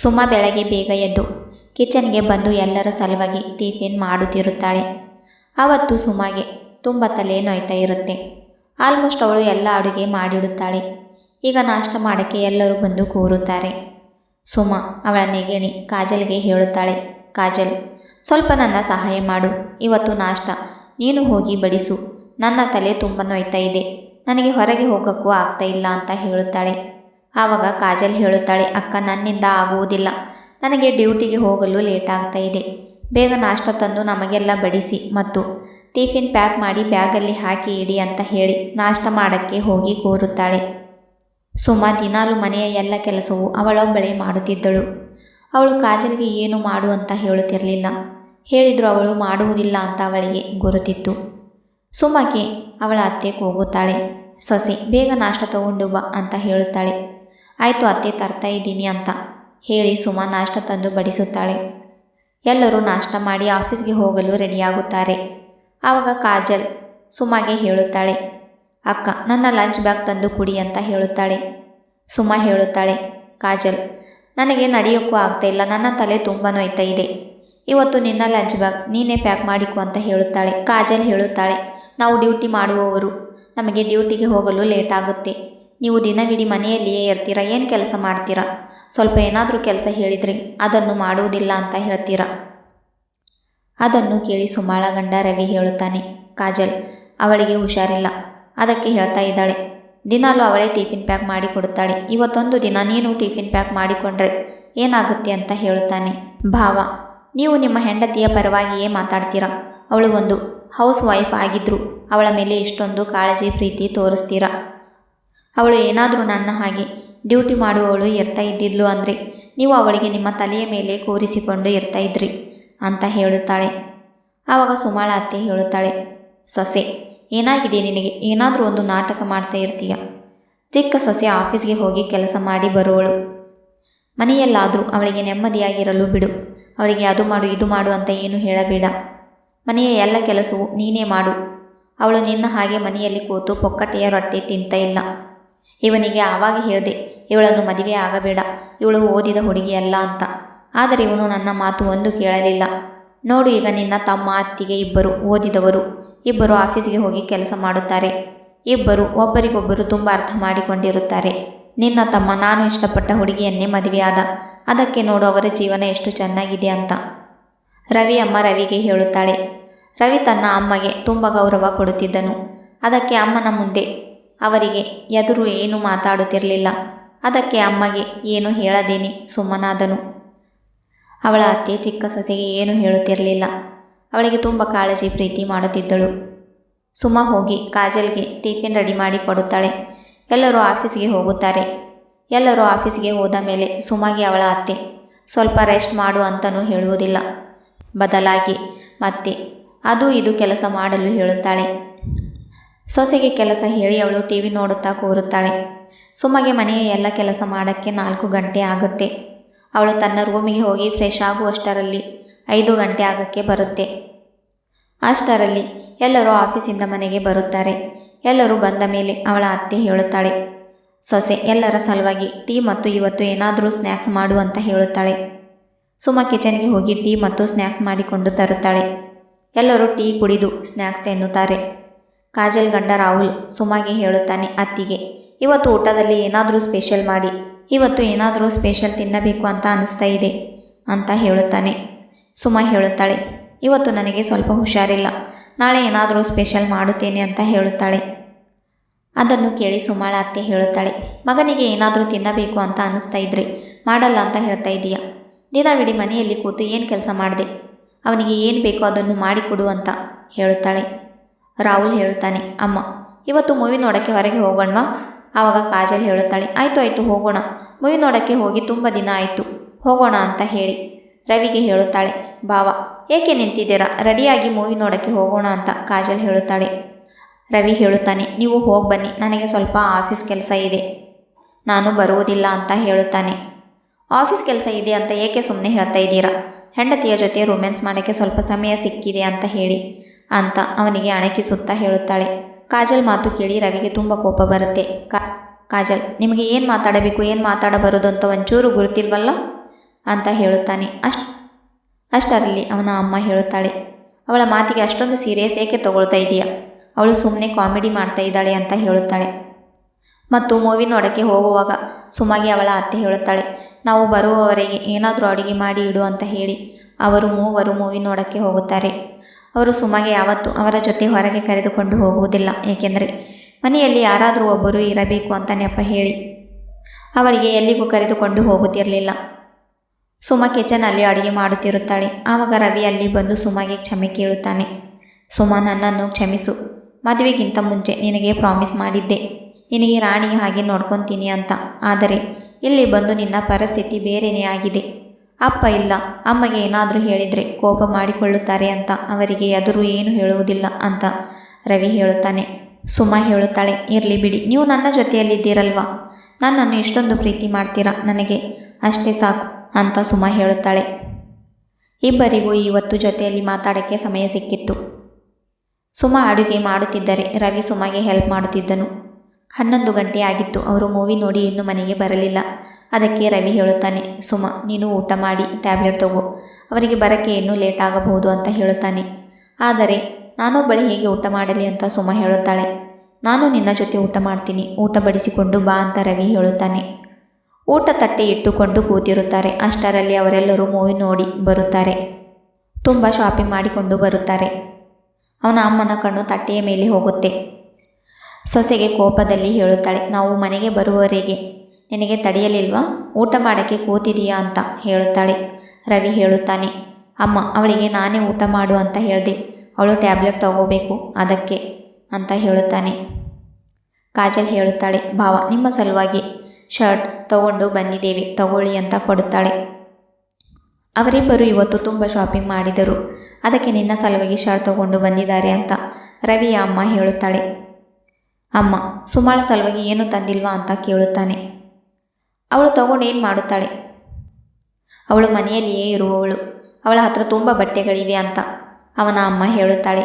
ಸುಮ ಬೆಳಗ್ಗೆ ಬೇಗ ಎದ್ದು ಕಿಚನ್ಗೆ ಬಂದು ಎಲ್ಲರ ಸಲುವಾಗಿ ಟಿಫಿನ್ ಮಾಡುತ್ತಿರುತ್ತಾಳೆ. ಅವತ್ತು ಸುಮಗೆ ತುಂಬ ತಲೆ ನೋಯ್ತಾ ಇರುತ್ತೆ. ಆಲ್ಮೋಸ್ಟ್ ಅವಳು ಎಲ್ಲ ಅಡುಗೆ ಮಾಡಿಡುತ್ತಾಳೆ. ಈಗ ನಾಷ್ಟ ಮಾಡೋಕ್ಕೆ ಎಲ್ಲರೂ ಬಂದು ಕೂರುತ್ತಾರೆ. ಸುಮ ಅವಳ ನೆಗೆಣಿ ಕಾಜಲ್ಗೆ ಹೇಳುತ್ತಾಳೆ, ಕಾಜಲ್, ಸ್ವಲ್ಪ ನನ್ನ ಸಹಾಯ ಮಾಡು. ಇವತ್ತು ನಾಷ್ಟ. ನೀನು ಹೋಗಿ ಬಡಿಸು. ನನ್ನ ತಲೆ ತುಂಬ ನೋಯ್ತಾ ಇದೆ. ನನಗೆ ಹೊರಗೆ ಹೋಗೋಕ್ಕೂ ಆಗ್ತಾ ಇಲ್ಲ ಅಂತ ಹೇಳುತ್ತಾಳೆ. ಆವಾಗ ಕಾಜಲ್ ಹೇಳುತ್ತಾಳೆ, ಅಕ್ಕ, ನನ್ನಿಂದ ಆಗುವುದಿಲ್ಲ. ನನಗೆ ಡ್ಯೂಟಿಗೆ ಹೋಗಲು ಲೇಟ್ ಆಗ್ತಾ ಇದೆ. ಬೇಗ ನಾಷ್ಟ ತಂದು ನಮಗೆಲ್ಲ ಬಡಿಸಿ ಮತ್ತು ಟಿಫಿನ್ ಪ್ಯಾಕ್ ಮಾಡಿ ಬ್ಯಾಗಲ್ಲಿ ಹಾಕಿ ಇಡಿ ಅಂತ ಹೇಳಿ ನಾಷ್ಟ ಮಾಡೋಕ್ಕೆ ಹೋಗಿ ಕೂರುತ್ತಾಳೆ. ಸುಮಾ ದಿನಾಲು ಮನೆಯ ಎಲ್ಲ ಕೆಲಸವು ಅವಳೊಬ್ಬಳೇ ಮಾಡುತ್ತಿದ್ದಳು. ಅವಳು ಕಾಜಲ್ಗೆ ಏನು ಮಾಡು ಅಂತ ಹೇಳುತ್ತಿರಲಿಲ್ಲ. ಹೇಳಿದರೂ ಅವಳು ಮಾಡುವುದಿಲ್ಲ ಅಂತ ಅವಳಿಗೆ ಗುರುತಿತ್ತು. ಸುಮಗೆ ಅವಳ ಅತ್ತೆ ಕೂಗುತ್ತಾಳೆ, ಸೊಸೆ, ಬೇಗ ನಾಷ್ಟ ತಗೊಂಡು ಬಾ ಅಂತ ಹೇಳುತ್ತಾಳೆ. ಆಯಿತು ಅತ್ತೆ ತರ್ತಾ ಇದ್ದೀನಿ ಅಂತ ಹೇಳಿ ಸುಮಾ ನಾಷ್ಟ ತಂದು ಬಡಿಸುತ್ತಾಳೆ. ಎಲ್ಲರೂ ನಾಷ್ಟ ಮಾಡಿ ಆಫೀಸ್ಗೆ ಹೋಗಲು ರೆಡಿಯಾಗುತ್ತಾರೆ. ಆವಾಗ ಕಾಜಲ್ ಸುಮಗೆ ಹೇಳುತ್ತಾಳೆ, ಅಕ್ಕ, ನನ್ನ ಲಂಚ್ ಬ್ಯಾಗ್ ತಂದು ಕುಡಿ ಅಂತ ಹೇಳುತ್ತಾಳೆ. ಸುಮಾ ಹೇಳುತ್ತಾಳೆ, ಕಾಜಲ್, ನನಗೆ ನಡೆಯೋಕ್ಕೂ ಆಗ್ತಾ ಇಲ್ಲ, ನನ್ನ ತಲೆ ತುಂಬ ನೋಯ್ತಾ ಇದೆ. ಇವತ್ತು ನಿನ್ನ ಲಂಚ್ ಬ್ಯಾಗ್ ನೀನೇ ಪ್ಯಾಕ್ ಮಾಡಿಕೊ ಅಂತ ಹೇಳುತ್ತಾಳೆ. ಕಾಜಲ್ ಹೇಳುತ್ತಾಳೆ, ನಾವು ಡ್ಯೂಟಿ ಮಾಡುವವರು, ನಮಗೆ ಡ್ಯೂಟಿಗೆ ಹೋಗಲು ಲೇಟ್ ಆಗುತ್ತೆ. ನೀವು ದಿನವಿಡೀ ಮನೆಯಲ್ಲಿಯೇ ಇರ್ತೀರಾ? ಏನು ಕೆಲಸ ಮಾಡ್ತೀರಾ? ಸ್ವಲ್ಪ ಏನಾದರೂ ಕೆಲಸ ಹೇಳಿದ್ರಿ, ಅದನ್ನು ಮಾಡುವುದಿಲ್ಲ ಅಂತ ಹೇಳ್ತೀರಾ? ಅದನ್ನು ಕೇಳಿ ಸುಮಾಳ ಗಂಡ ರವಿ ಹೇಳುತ್ತಾನೆ, ಕಾಜಲ್, ಅವಳಿಗೆ ಹುಷಾರಿಲ್ಲ. ಅದಕ್ಕೆ ಹೇಳ್ತಾ ಇದ್ದಾಳೆ, ದಿನಾಲೂ ಅವಳೇ ಟಿಫಿನ್ ಪ್ಯಾಕ್ ಮಾಡಿ ಕೊಡುತ್ತಾಳೆ. ಇವತ್ತೊಂದು ದಿನ ನೀನು ಟಿಫಿನ್ ಪ್ಯಾಕ್ ಮಾಡಿಕೊಂಡ್ರೆ ಏನಾಗುತ್ತೆ ಅಂತ ಹೇಳುತ್ತಾನೆ. ಭಾವ, ನೀವು ನಿಮ್ಮ ಹೆಂಡತಿಯ ಪರವಾಗಿಯೇ ಮಾತಾಡ್ತೀರಾ? ಅವಳು ಒಂದು ಹೌಸ್ ವೈಫ್ ಆಗಿದ್ದರೂ ಅವಳ ಮೇಲೆ ಇಷ್ಟೊಂದು ಕಾಳಜಿ, ಪ್ರೀತಿ ತೋರಿಸ್ತೀರಾ? ಅವಳು ಏನಾದರೂ ನನ್ನ ಹಾಗೆ ಡ್ಯೂಟಿ ಮಾಡುವವಳು ಇರ್ತಾ ಇದ್ದಿದ್ಲು ಅಂದರೆ ನೀವು ಅವಳಿಗೆ ನಿಮ್ಮ ತಲೆಯ ಮೇಲೆ ಕೂರಿಸಿಕೊಂಡು ಇರ್ತಾ ಇದ್ರಿ ಅಂತ ಹೇಳುತ್ತಾಳೆ. ಆವಾಗ ಸುಮಾಳ ಅತ್ತೆ ಹೇಳುತ್ತಾಳೆ, ಸೊಸೆ, ಏನಾಗಿದೆ ನಿನಗೆ? ಏನಾದರೂ ಒಂದು ನಾಟಕ ಮಾಡ್ತಾ ಇರ್ತೀಯ? ಚಿಕ್ಕ ಸೊಸೆ ಆಫೀಸ್ಗೆ ಹೋಗಿ ಕೆಲಸ ಮಾಡಿ ಬರುವಳು. ಮನೆಯಲ್ಲಾದರೂ ಅವಳಿಗೆ ನೆಮ್ಮದಿಯಾಗಿರಲು ಬಿಡು. ಅವಳಿಗೆ ಅದು ಮಾಡು, ಇದು ಮಾಡು ಅಂತ ಏನು ಹೇಳಬೇಡ. ಮನೆಯ ಎಲ್ಲ ಕೆಲಸವೂ ನೀನೇ ಮಾಡು. ಅವಳು ನಿನ್ನ ಹಾಗೆ ಮನೆಯಲ್ಲಿ ಕೂತು ಪೊಕ್ಕಟೆಯ ರೊಟ್ಟೆ ತಿಂತ ಇಲ್ಲ. ಇವನಿಗೆ ಆವಾಗ ಹೇಳಿದೆ, ಇವಳನ್ನು ಮದುವೆ ಆಗಬೇಡ, ಇವಳು ಓದಿದ ಹುಡುಗಿಯಲ್ಲ ಅಂತ. ಆದರೆ ಇವನು ನನ್ನ ಮಾತು ಒಂದು ಕೇಳಲಿಲ್ಲ. ನೋಡು ಈಗ ನಿನ್ನ ತಮ್ಮ ಅತ್ತಿಗೆ ಇಬ್ಬರು ಓದಿದವರು. ಇಬ್ಬರು ಆಫೀಸಿಗೆ ಹೋಗಿ ಕೆಲಸ ಮಾಡುತ್ತಾರೆ. ಇಬ್ಬರು ಒಬ್ಬರಿಗೊಬ್ಬರು ತುಂಬ ಅರ್ಥ ಮಾಡಿಕೊಂಡಿರುತ್ತಾರೆ. ನಿನ್ನ ತಮ್ಮ ನಾನು ಇಷ್ಟಪಟ್ಟ ಹುಡುಗಿಯನ್ನೇ ಮದುವೆಯಾದ. ಅದಕ್ಕೆ ನೋಡು ಅವರ ಜೀವನ ಎಷ್ಟು ಚೆನ್ನಾಗಿದೆ ಅಂತ. ರವಿ ಅಮ್ಮ ರವಿಗೆ ಹೇಳುತ್ತಾಳೆ, ರವಿ ತನ್ನ ಅಮ್ಮಗೆ ತುಂಬ ಗೌರವ ಕೊಡುತ್ತಿದ್ದನು. ಅದಕ್ಕೆ ಅಮ್ಮನ ಮುಂದೆ ಅವರಿಗೆ, ಎದುರು ಏನು ಮಾತಾಡುತ್ತಿರಲಿಲ್ಲ. ಅದಕ್ಕೆ ಅಮ್ಮಗೆ ಏನು ಹೇಳದೇನೆ? ಸುಮ್ಮನಾದನು. ಅವಳ ಅತ್ತೆ ಚಿಕ್ಕ ಸೊಸೆಗೆ ಏನು ಹೇಳುತ್ತಿರಲಿಲ್ಲ. ಅವಳಿಗೆ ತುಂಬ ಕಾಳಜಿ ಪ್ರೀತಿ ಮಾಡುತ್ತಿದ್ದಳು. ಸುಮ್ಮ ಹೋಗಿ ಕಾಜಲ್ಗೆ ಟಿಫಿನ್ ರೆಡಿ ಮಾಡಿ ಕೊಡುತ್ತಾಳೆ. ಎಲ್ಲರೂ ಆಫೀಸ್ಗೆ ಹೋಗುತ್ತಾರೆ. ಎಲ್ಲರೂ ಆಫೀಸ್ಗೆ ಹೋದ ಮೇಲೆ ಸುಮಗೆ ಅವಳ ಅತ್ತೆ, ಸ್ವಲ್ಪ ರೆಸ್ಟ್ ಮಾಡು ಅಂತಲೂ ಹೇಳುವುದಿಲ್ಲ. ಬದಲಾಗಿ ಮತ್ತೆ, ಅದು ಇದು ಕೆಲಸ ಮಾಡಲು ಹೇಳುತ್ತಾಳೆ. ಸೊಸೆಗೆ ಕೆಲಸ ಹೇಳಿ ಅವಳು ಟಿ ವಿ ನೋಡುತ್ತಾ ಕೂರುತ್ತಾಳೆ. ಸುಮಗೆ ಮನೆಯ ಎಲ್ಲ ಕೆಲಸ ಮಾಡೋಕ್ಕೆ ನಾಲ್ಕು ಗಂಟೆ ಆಗುತ್ತೆ. ಅವಳು ತನ್ನ ರೂಮಿಗೆ ಹೋಗಿ ಫ್ರೆಶ್ ಆಗುವಷ್ಟರಲ್ಲಿ ಐದು ಗಂಟೆ ಆಗಕ್ಕೆ ಬರುತ್ತೆ. ಅಷ್ಟರಲ್ಲಿ ಎಲ್ಲರೂ ಆಫೀಸಿಂದ ಮನೆಗೆ ಬರುತ್ತಾರೆ. ಎಲ್ಲರೂ ಬಂದ ಮೇಲೆ ಅವಳ ಅತ್ತೆ ಹೇಳುತ್ತಾಳೆ, ಸೊಸೆ, ಎಲ್ಲರ ಸಲುವಾಗಿ ಟೀ ಮತ್ತು ಇವತ್ತು ಏನಾದರೂ ಸ್ನ್ಯಾಕ್ಸ್ ಮಾಡು ಅಂತ ಹೇಳುತ್ತಾಳೆ. ಸುಮ ಕಿಚನ್ಗೆ ಹೋಗಿ ಟೀ ಮತ್ತು ಸ್ನ್ಯಾಕ್ಸ್ ಮಾಡಿಕೊಂಡು ತರುತ್ತಾಳೆ. ಎಲ್ಲರೂ ಟೀ ಕುಡಿದು ಸ್ನ್ಯಾಕ್ಸ್ ಎನ್ನುತ್ತಾರೆ ಕಾಜಲ್ ಗಂಡ ರಾಹುಲ್ ಸುಮಾಗೆ ಹೇಳುತ್ತಾನೆ ಅತ್ತಿಗೆ, ಇವತ್ತು ಊಟದಲ್ಲಿ ಏನಾದರೂ ಸ್ಪೆಷಲ್ ಮಾಡಿ, ಇವತ್ತು ಏನಾದರೂ ಸ್ಪೆಷಲ್ ತಿನ್ನಬೇಕು ಅಂತ ಅನಿಸ್ತಾ ಇದೆ, ಅಂತ ಹೇಳುತ್ತಾನೆ. ಸುಮಾ ಹೇಳುತ್ತಾಳೆ, ಇವತ್ತು ನನಗೆ ಸ್ವಲ್ಪ ಹುಷಾರಿಲ್ಲ, ನಾಳೆ ಏನಾದರೂ ಸ್ಪೆಷಲ್ ಮಾಡುತ್ತೇನೆ ಅಂತ ಹೇಳುತ್ತಾಳೆ. ಅದನ್ನು ಕೇಳಿ ಸುಮಾಳ ಅತ್ತೆ ಹೇಳುತ್ತಾಳೆ, ಮಗನಿಗೆ ಏನಾದರೂ ತಿನ್ನಬೇಕು ಅಂತ ಅನ್ನಿಸ್ತಾ ಇದ್ರೆ ಮಾಡಲ್ಲ ಅಂತ ಹೇಳ್ತಾ ಇದೀಯಾ. ದಿನವಿಡೀ ಮನೆಯಲ್ಲಿ ಕೂತು ಏನು ಕೆಲಸ ಮಾಡಿದೆ? ಅವನಿಗೆ ಏನು ಬೇಕೋ ಅದನ್ನು ಮಾಡಿಕೊಡು ಅಂತ, ಹೇಳುತ್ತಾಳೆ. ರಾಹುಲ್ ಹೇಳುತ್ತಾನೆ, ಅಮ್ಮ, ಇವತ್ತು ಮೂವಿ ನೋಡೋಕ್ಕೆ ಹೊರಗೆ ಹೋಗೋಣವಾ? ಆವಾಗ ಕಾಜಲ್ ಹೇಳುತ್ತಾಳೆ, ಆಯಿತು ಆಯಿತು, ಹೋಗೋಣ. ಮೂವಿ ನೋಡೋಕ್ಕೆ ಹೋಗಿ ತುಂಬ ದಿನ ಆಯಿತು. ಹೋಗೋಣ ಅಂತ ಹೇಳಿ. ರವಿಗೆ ಹೇಳುತ್ತಾಳೆ ಭಾವ ಏಕೆ ನಿಂತಿದ್ದೀರಾ? ರೆಡಿಯಾಗಿ ಮೂವಿ ನೋಡೋಕ್ಕೆ ಹೋಗೋಣ ಅಂತ ಕಾಜಲ್ ಹೇಳುತ್ತಾಳೆ. ರವಿ ಹೇಳುತ್ತಾನೆ, ನೀವು ಹೋಗಿ ಬನ್ನಿ, ನನಗೆ ಸ್ವಲ್ಪ ಆಫೀಸ್ ಕೆಲಸ ಇದೆ. ನಾನು ಬರುವುದಿಲ್ಲ ಅಂತ ಹೇಳುತ್ತಾನೆ. ಆಫೀಸ್ ಕೆಲಸ ಇದೆ ಅಂತ ಏಕೆ ಸುಮ್ಮನೆ ಹೇಳ್ತಾ ಇದ್ದೀರಾ? ಹೆಂಡತಿಯ ಜೊತೆ ರೊಮ್ಯಾನ್ಸ್ ಮಾಡೋಕ್ಕೆ ಸ್ವಲ್ಪ ಸಮಯ ಸಿಕ್ಕಿದೆ ಅಂತ ಹೇಳಿ. ಅಂತ ಅವನಿಗೆ ಅಣಕಿಸುತ್ತಾ ಹೇಳುತ್ತಾಳೆ. ಕಾಜಲ್ ಮಾತು ಕೇಳಿ ರವಿಗೆ ತುಂಬ ಕೋಪ ಬರುತ್ತೆ. ಕಾ, ಕಾಜಲ್, ನಿಮಗೆ ಏನು ಮಾತಾಡಬೇಕು, ಏನು ಮಾತಾಡಬಾರದು ಅಂತ ಒಂಚೂರು ಗುರುತಿಲ್ವಲ್ಲ? ಅಂತ ಹೇಳುತ್ತಾನೆ. ಅಷ್ಟು, ಅಷ್ಟರಲ್ಲಿ ಅವನ ಅಮ್ಮ ಹೇಳುತ್ತಾಳೆ. ಅವಳ ಮಾತಿಗೆ ಅಷ್ಟೊಂದು ಸೀರಿಯಸ್ ಏಕೆ ತಗೊಳ್ತಾ ಇದೆಯಾ? ಅವಳು ಸುಮ್ಮನೆ ಕಾಮಿಡಿ ಮಾಡ್ತಾ ಇದ್ದಾಳೆ ಅಂತ ಹೇಳುತ್ತಾಳೆ. ಮತ್ತು ಮೂವಿ ನೋಡೋಕ್ಕೆ ಹೋಗುವಾಗ ಸುಮಾಗಿ ಅವಳ ಅತ್ತೆ ಹೇಳುತ್ತಾಳೆ, ನಾವು ಬರುವವರೆಗೆ ಏನಾದರೂ ಅಡುಗೆ ಮಾಡಿ ಇಡು ಅಂತ ಹೇಳಿ ಅವರು ಮೂವರು ಮೂವಿ ನೋಡೋಕ್ಕೆ ಹೋಗುತ್ತಾರೆ. ಅವರು ಸುಮಗೆ ಯಾವತ್ತೂ ಅವರ ಜೊತೆ ಹೊರಗೆ ಕರೆದುಕೊಂಡು ಹೋಗುವುದಿಲ್ಲ, ಏಕೆಂದರೆ ಮನೆಯಲ್ಲಿ ಯಾರಾದರೂ ಒಬ್ಬರು ಇರಬೇಕು ಅಂತ ನೆಪ ಹೇಳಿ ಅವಳಿಗೆ ಎಲ್ಲಿಗೂ ಕರೆದುಕೊಂಡು ಹೋಗುತ್ತಿರಲಿಲ್ಲ. ಸುಮ ಕಿಚನಲ್ಲಿ ಅಡುಗೆ ಮಾಡುತ್ತಿರುತ್ತಾಳೆ. ಆವಾಗ ರವಿ ಅಲ್ಲಿ ಬಂದು ಸುಮಗೆ ಕ್ಷಮೆ ಕೇಳುತ್ತಾನೆ. ಸುಮ, ನನ್ನನ್ನು ಕ್ಷಮಿಸು. ಮದುವೆಗಿಂತ ಮುಂಚೆ ನಿನಗೆ ಪ್ರಾಮಿಸ್ ಮಾಡಿದ್ದೆ. ನಿನಗೆ ರಾಣಿ ಹಾಗೆ ನೋಡ್ಕೊತೀನಿ ಅಂತ. ಆದರೆ ಇಲ್ಲಿ ಬಂದು ನಿನ್ನ ಪರಿಸ್ಥಿತಿ ಬೇರೆಯೇ ಆಗಿದೆ. ಅಪ್ಪ ಇಲ್ಲ ಅಮ್ಮಗೆ ಏನಾದರೂ ಹೇಳಿದರೆ ಕೋಪ ಮಾಡಿಕೊಳ್ಳುತ್ತಾರೆ ಅಂತ, ಅವರಿಗೆ ಎದುರು ಏನು ಹೇಳುವುದಿಲ್ಲ ಅಂತ ರವಿ ಹೇಳುತ್ತಾನೆ. ಸುಮ ಹೇಳುತ್ತಾಳೆ, ಇರಲಿ ಬಿಡಿ, ನೀವು ನನ್ನ ಜೊತೆಯಲ್ಲಿದ್ದೀರಲ್ವಾ? ನನ್ನನ್ನು ಇಷ್ಟೊಂದು ಪ್ರೀತಿ ಮಾಡ್ತೀರಾ ನನಗೆ? ಅಷ್ಟೇ ಸಾಕು, ಅಂತ ಸುಮ ಹೇಳುತ್ತಾಳೆ. ಇಬ್ಬರಿಗೂ ಇವತ್ತು ಜೊತೆಯಲ್ಲಿ ಮಾತಾಡೋಕ್ಕೆ ಸಮಯ ಸಿಕ್ಕಿತ್ತು. ಸುಮ ಅಡುಗೆ ಮಾಡುತ್ತಿದ್ದರೆ ರವಿ ಸುಮಗೆ ಹೆಲ್ಪ್ ಮಾಡುತ್ತಿದ್ದನು. ಹನ್ನೊಂದು ಗಂಟೆ ಆಗಿತ್ತು, ಅವರು ಮೂವಿ ನೋಡಿ ಇನ್ನೂ ಮನೆಗೆ ಬರಲಿಲ್ಲ. ಅದಕ್ಕೆ ರವಿ ಹೇಳುತ್ತಾನೆ, ಸುಮ, ನೀನು ಊಟ ಮಾಡಿ, ಟ್ಯಾಬ್ಲೆಟ್ ತಗೋ. ಅವರಿಗೆ ಬರಕ್ಕೆ ಇನ್ನೂ ಲೇಟ್ ಆಗಬಹುದು ಅಂತ ಹೇಳುತ್ತಾನೆ. ಆದರೆ ನಾನು ಬಳಿ ಹೇಗೆ ಊಟ ಮಾಡಲಿ ಅಂತ ಸುಮ ಹೇಳುತ್ತಾಳೆ. ನಾನು ನಿನ್ನ ಜೊತೆ ಊಟ ಮಾಡ್ತೀನಿ, ಊಟ ಬಡಿಸಿಕೊಂಡು ಬಾ ಅಂತ ರವಿ ಹೇಳುತ್ತಾನೆ. ಊಟ ತಟ್ಟೆ ಇಟ್ಟುಕೊಂಡು ಕೂತಿರುತ್ತಾರೆ. ಅಷ್ಟರಲ್ಲಿ ಅವರೆಲ್ಲರೂ ಮೂವಿ ನೋಡಿ ಬರುತ್ತಾರೆ. ತುಂಬ ಶಾಪಿಂಗ್ ಮಾಡಿಕೊಂಡು ಬರುತ್ತಾರೆ. ಅವನ ಅಮ್ಮನ ಕಣ್ಣು ತಟ್ಟೆಯ ಮೇಲೆ ಹೋಗುತ್ತೆ. ಸೊಸೆಗೆ ಕೋಪದಲ್ಲಿ ಹೇಳುತ್ತಾಳೆ, ನಾವು ಮನೆಗೆ ಬರುವವರೆಗೆ ನಿನಗೆ ತಡೆಯಲಿಲ್ವಾ? ಊಟ ಮಾಡೋಕ್ಕೆ ಕೂತಿದೀಯಾ ಅಂತ ಹೇಳುತ್ತಾಳೆ. ರವಿ ಹೇಳುತ್ತಾನೆ, ಅಮ್ಮ, ಅವಳಿಗೆ ನಾನೇ ಊಟ ಮಾಡು ಅಂತ ಹೇಳಿದೆ. ಅವಳು ಟ್ಯಾಬ್ಲೆಟ್ ತಗೋಬೇಕು, ಅದಕ್ಕೆ ಅಂತ ಹೇಳುತ್ತಾನೆ. ಕಾಜಲ್ ಹೇಳುತ್ತಾಳೆ, ಭಾವ, ನಿಮ್ಮ ಸಲುವಾಗಿ ಶರ್ಟ್ ತಗೊಂಡು ಬಂದಿದ್ದೇವೆ, ತಗೊಳ್ಳಿ ಅಂತ ಕೊಡುತ್ತಾಳೆ. ಅವರಿಬ್ಬರು ಇವತ್ತು ತುಂಬ ಶಾಪಿಂಗ್ ಮಾಡಿದರು. ಅದಕ್ಕೆ ನಿನ್ನ ಸಲುವಾಗಿ ಶರ್ಟ್ ತಗೊಂಡು ಬಂದಿದ್ದಾರೆ ಅಂತ ರವಿಯ ಅಮ್ಮ ಹೇಳುತ್ತಾಳೆ. ಅಮ್ಮ, ಸುಮಾಳ ಸಲುವಾಗಿ ಏನು ತಂದಿಲ್ವಾ ಅಂತ ಕೇಳುತ್ತಾನೆ. ಅವಳು ತಗೊಂಡು ಏನು ಮಾಡುತ್ತಾಳೆ? ಅವಳು ಮನೆಯಲ್ಲಿಯೇ ಇರುವವಳು. ಅವಳ ಹತ್ರ ತುಂಬ ಬಟ್ಟೆಗಳಿವೆ ಅಂತ ಅವನ ಅಮ್ಮ ಹೇಳುತ್ತಾಳೆ.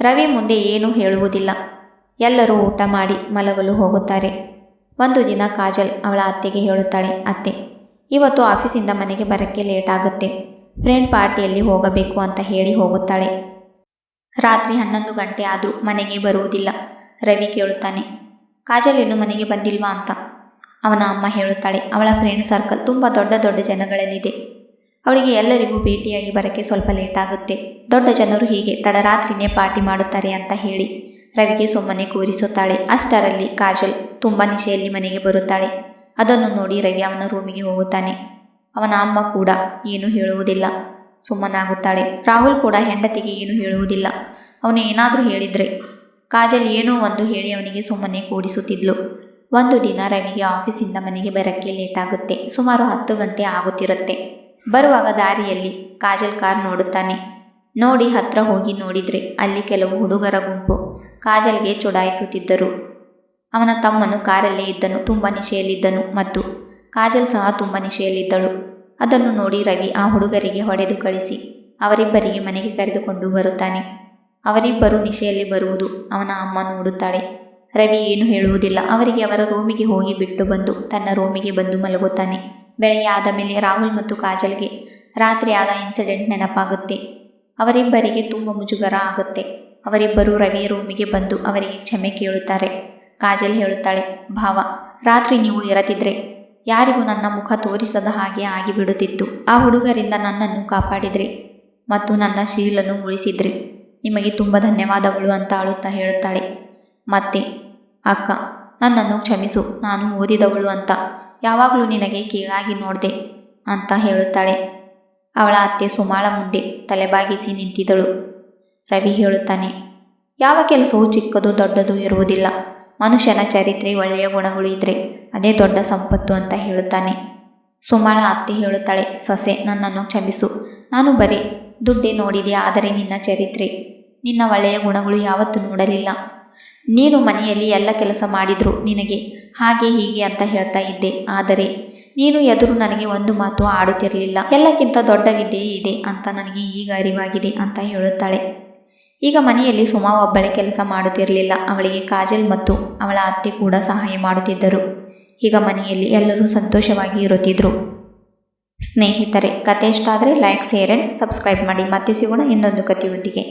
ರವಿ ಮುಂದೆ ಏನೂ ಹೇಳುವುದಿಲ್ಲ. ಎಲ್ಲರೂ ಊಟ ಮಾಡಿ ಮಲಗಲು ಹೋಗುತ್ತಾರೆ. ಒಂದು ದಿನ ಕಾಜಲ್ ಅವಳ ಅತ್ತೆಗೆ ಹೇಳುತ್ತಾಳೆ, ಅತ್ತೆ, ಇವತ್ತು ಆಫೀಸಿಂದ ಮನೆಗೆ ಬರೋಕ್ಕೆ ಲೇಟ್ ಆಗುತ್ತೆ. ಫ್ರೆಂಡ್ ಪಾರ್ಟಿಯಲ್ಲಿ ಹೋಗಬೇಕು ಅಂತ ಹೇಳಿ ಹೋಗುತ್ತಾಳೆ. ರಾತ್ರಿ ಹನ್ನೊಂದು ಗಂಟೆ ಆದರೂ ಮನೆಗೆ ಬರುವುದಿಲ್ಲ, ರವಿ ಕೇಳುತ್ತಾನೆ. ಕಾಜಲ್ ಇನ್ನು ಮನೆಗೆ ಬಂದಿಲ್ವಾ ಅಂತ ಅವನ ಅಮ್ಮ ಹೇಳುತ್ತಾಳೆ, ಅವಳ ಫ್ರೆಂಡ್ ಸರ್ಕಲ್ ತುಂಬ ದೊಡ್ಡ ದೊಡ್ಡ ಜನಗಳಲ್ಲಿದೆ. ಅವಳಿಗೆ ಎಲ್ಲರಿಗೂ ಭೇಟಿಯಾಗಿ ಬರೋಕ್ಕೆ ಸ್ವಲ್ಪ ಲೇಟ್ ಆಗುತ್ತೆ. ದೊಡ್ಡ ಜನರು ಹೀಗೆ ತಡರಾತ್ರಿನೇ ಪಾರ್ಟಿ ಮಾಡುತ್ತಾರೆ ಅಂತ ಹೇಳಿ ರವಿಗೆ ಸುಮ್ಮನೆ ಕೂರಿಸುತ್ತಾಳೆ. ಅಷ್ಟರಲ್ಲಿ ಕಾಜಲ್ ತುಂಬ ನಿಶೆಯಲ್ಲಿ ಮನೆಗೆ ಬರುತ್ತಾಳೆ. ಅದನ್ನು ನೋಡಿ ರವಿ ಅವನ ರೂಮಿಗೆ ಹೋಗುತ್ತಾನೆ. ಅವನ ಅಮ್ಮ ಕೂಡ ಏನು ಹೇಳುವುದಿಲ್ಲ. ಸುಮ್ಮನಾಗುತ್ತಾಳೆ. ರಾಹುಲ್ ಕೂಡ ಹೆಂಡತಿಗೆ ಏನು ಹೇಳುವುದಿಲ್ಲ. ಅವನು ಏನಾದರೂ ಹೇಳಿದರೆ ಕಾಜಲ್ ಏನೋ ಒಂದು ಹೇಳಿ ಅವನಿಗೆ ಸುಮ್ಮನೆ ಕೂಡಿಸುತ್ತಿದ್ಲು. ಒಂದು ದಿನ ರವಿಗೆ ಆಫೀಸಿಂದ ಮನೆಗೆ ಬರೋಕ್ಕೆ ಲೇಟ್ ಆಗುತ್ತೆ ಸುಮಾರು ಹತ್ತು ಗಂಟೆ ಆಗುತ್ತಿರುತ್ತೆ. ಬರುವಾಗ ದಾರಿಯಲ್ಲಿ ಕಾಜಲ್ ಕಾರ್ ನೋಡುತ್ತಾನೆ. ನೋಡಿ ಹತ್ರ ಹೋಗಿ ನೋಡಿದರೆ ಅಲ್ಲಿ ಕೆಲವು ಹುಡುಗರ ಗುಂಪು ಕಾಜಲ್ಗೆ ಚುಡಾಯಿಸುತ್ತಿದ್ದರು. ಅವನ ತಮ್ಮನು ಕಾರಲ್ಲೇ ಇದ್ದನು, ತುಂಬ ನಿಶೆಯಲ್ಲಿದ್ದನು ಮತ್ತು ಕಾಜಲ್ ಸಹ ತುಂಬ ನಿಶೆಯಲ್ಲಿದ್ದಳು ಅದನ್ನು ನೋಡಿ ರವಿ ಆ ಹುಡುಗರಿಗೆ ಹೊಡೆದು ಕಳಿಸಿ, ಅವರಿಬ್ಬರಿಗೆ ಮನೆಗೆ ಕರೆದುಕೊಂಡು ಬರುತ್ತಾನೆ. ಅವರಿಬ್ಬರು ನಿಶೆಯಲ್ಲಿ ಬರುವುದು ಅವನ ಅಮ್ಮ ನೋಡುತ್ತಾಳೆ. ರವಿ ಏನು ಹೇಳುವುದಿಲ್ಲ. ಅವರಿಗೆ ಅವರ ರೂಮಿಗೆ ಹೋಗಿ ಬಿಟ್ಟು ಬಂದು ತನ್ನ ರೂಮಿಗೆ ಬಂದು ಮಲಗುತ್ತಾನೆ. ಬೆಳೆಯಾದ ಮೇಲೆ ರಾಹುಲ್ ಮತ್ತು ಕಾಜಲ್ಗೆ ರಾತ್ರಿ ಆದ ಇನ್ಸಿಡೆಂಟ್ ನೆನಪಾಗುತ್ತೆ. ಅವರಿಬ್ಬರಿಗೆ ತುಂಬ ಮುಜುಗರ ಆಗುತ್ತೆ. ಅವರಿಬ್ಬರು ರವಿಯ ರೂಮಿಗೆ ಬಂದು ಅವರಿಗೆ ಕ್ಷಮೆ ಕೇಳುತ್ತಾರೆ. ಕಾಜಲ್ ಹೇಳುತ್ತಾಳೆ, ಭಾವ, ರಾತ್ರಿ ನೀವು ಇರತಿದ್ರೆ ಯಾರಿಗೂ ನನ್ನ ಮುಖ ತೋರಿಸದ ಹಾಗೆ ಆಗಿಬಿಡುತ್ತಿತ್ತು. ಆ ಹುಡುಗರಿಂದ ನನ್ನನ್ನು ಕಾಪಾಡಿದ್ರಿ ಮತ್ತು ನನ್ನ ಶೀಲನ್ನು ಉಳಿಸಿದ್ರಿ ನಿಮಗೆ ತುಂಬ ಧನ್ಯವಾದಗಳು ಅಂತ ಅಳುತ್ತಾ ಹೇಳುತ್ತಾಳೆ. ಮತ್ತೆ ಅಕ್ಕ, ನನ್ನನ್ನು ಕ್ಷಮಿಸು, ನಾನು ಓದಿದವಳು ಅಂತ. ಯಾವಾಗಲೂ ನಿನಗೆ ಕೀಳಾಗಿ ನೋಡಿದೆ ಅಂತ ಹೇಳುತ್ತಾಳೆ. ಅವಳ ಅತ್ತೆ ಸುಮಾಳ ಮುಂದೆ ತಲೆಬಾಗಿಸಿ ನಿಂತಿದಳು ರವಿ ಹೇಳುತ್ತಾನೆ, ಯಾವ ಕೆಲಸವೂ ಚಿಕ್ಕದು ದೊಡ್ಡದು ಇರುವುದಿಲ್ಲ. ಮನುಷ್ಯನ ಚರಿತ್ರೆ ಒಳ್ಳೆಯ ಗುಣಗಳು ಇದ್ದರೆ ಅದೇ ದೊಡ್ಡ ಸಂಪತ್ತು ಅಂತ ಹೇಳುತ್ತಾನೆ. ಸುಮಾಳ ಅತ್ತೆ ಹೇಳುತ್ತಾಳೆ, ಸೊಸೆ, ನನ್ನನ್ನು ಕ್ಷಮಿಸು. ನಾನು ಬರೀ ದುಡ್ಡೇ ನೋಡಿದೆ, ಆದರೆ ನಿನ್ನ ಚರಿತ್ರೆ, ನಿನ್ನ ಒಳ್ಳೆಯ ಗುಣಗಳು ಯಾವತ್ತೂ ನೋಡಲಿಲ್ಲ. ನೀನು ಮನೆಯಲ್ಲಿ ಎಲ್ಲ ಕೆಲಸ ಮಾಡಿದ್ರು ನಿನಗೆ, ಹಾಗೆ ಹೀಗೆ ಅಂತ ಹೇಳ್ತಾ ಇದ್ದೆ. ಆದರೆ ನೀನು ಎದುರು ನನಗೆ ಒಂದು ಮಾತು ಆಡುತ್ತಿರಲಿಲ್ಲ. ಎಲ್ಲಕ್ಕಿಂತ ದೊಡ್ಡ ವಿದ್ಯೆಯೇ ಇದೆ ಅಂತ ನನಗೆ ಈಗ ಅರಿವಾಗಿದೆ ಅಂತ ಹೇಳುತ್ತಾಳೆ. ಈಗ ಮನೆಯಲ್ಲಿ ಸುಮಾ ಒಬ್ಬಳೆ ಕೆಲಸ ಮಾಡುತ್ತಿರಲಿಲ್ಲ. ಅವಳಿಗೆ ಕಾಜಲ್ ಮತ್ತು ಅವಳ ಅತ್ತೆ ಕೂಡ ಸಹಾಯ ಮಾಡುತ್ತಿದ್ದರು. ಈಗ ಮನೆಯಲ್ಲಿ ಎಲ್ಲರೂ ಸಂತೋಷವಾಗಿ ಇರುತ್ತಿದ್ದರು ಸ್ನೇಹಿತರೆ ಕತೆ ಇಷ್ಟ ಆದರೆ ಲೈಕ್ ಶೇರ್ ಆ್ಯಂಡ್ ಸಬ್ಸ್ಕ್ರೈಬ್ ಮಾಡಿ. ಮತ್ತೆ ಸಿಗೋಣ ಇನ್ನೊಂದು ಕಥೆಯೊಂದಿಗೆ.